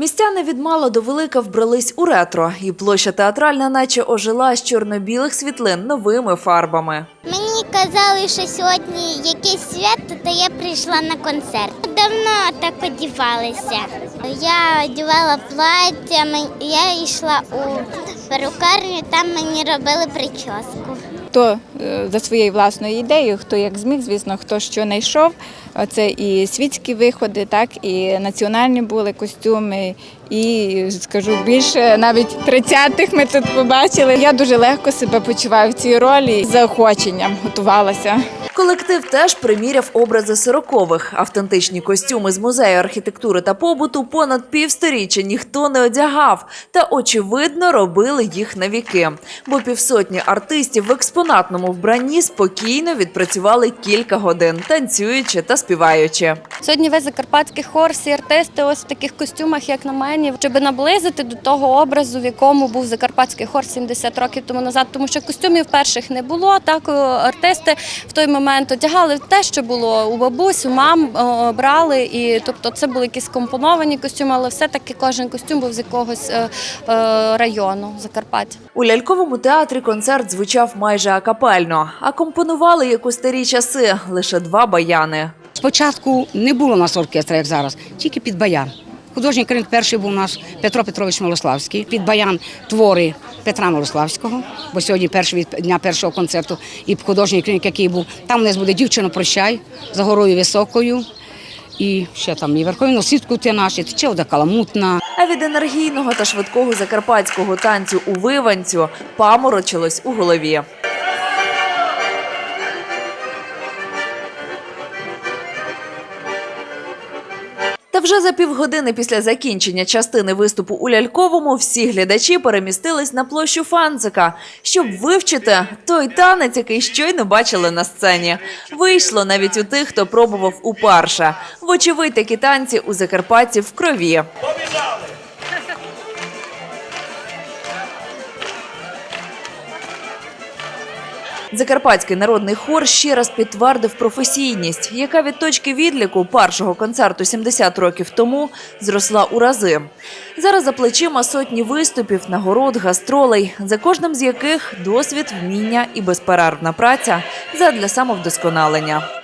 Містяни від мала до велика вбрались у ретро, і площа театральна наче ожила з чорно-білих світлин новими фарбами. Мені казали, що сьогодні якесь свято, то я прийшла на концерт. Давно так одівалася. Я одягала плаття, я йшла у перукарню, там мені робили прическу. Хто е, за своєю власною ідеєю, хто як зміг, звісно, хто що знайшов. Це і світські виходи, так і національні були костюми, і скажу більше, навіть 30-х ми тут побачили. Я дуже легко себе почуваю в цій ролі з заохоченням готувалася. Колектив теж приміряв образи сорокових. Автентичні костюми з музею архітектури та побуту понад півсторіччя ніхто не одягав, та очевидно робили їх на віки. Бо півсотні артистів в експонатному вбранні спокійно відпрацювали кілька годин, танцюючи та співаючи. Сьогодні весь закарпатський хор, всі артисти ось в таких костюмах, як на мені, щоб наблизити до того образу, в якому був закарпатський хор 70 років тому назад, тому що костюмів перших не було. Так артисти в той момент одягали те, що було у бабусь, у мам брали. І тобто це були якісь компоновані костюми, але все-таки кожен костюм був з якогось е, е, району Закарпаття. У ляльковому театрі концерт звучав майже акапельно, а компонували як у старі часи лише два баяни. Спочатку не було у нас оркестра, як зараз, тільки під баян. Художній керівник перший був у нас Петро Петрович Милославський. Під баян твори Петра Милославського, бо сьогодні перший від дня першого концерту, і художній керівник, який був. Там у нас буде дівчина прощай за горою високою. І ще там і верховну сітку ти наші, ще вода каламутна. А від енергійного та швидкого закарпатського танцю у виванцю паморочилось у голові. Та вже за півгодини після закінчення частини виступу у ляльковому всі глядачі перемістились на площу Фанцика, щоб вивчити той танець, який щойно бачили на сцені. Вийшло навіть у тих, хто пробував уперше. Вочевидь, такі танці у закарпатті в крові. Закарпатський народний хор ще раз підтвердив професійність, яка від точки відліку першого концерту 70 років тому зросла у рази. Зараз за плечима сотні виступів, нагород, гастролей, за кожним з яких досвід, вміння і безперервна праця задля самовдосконалення.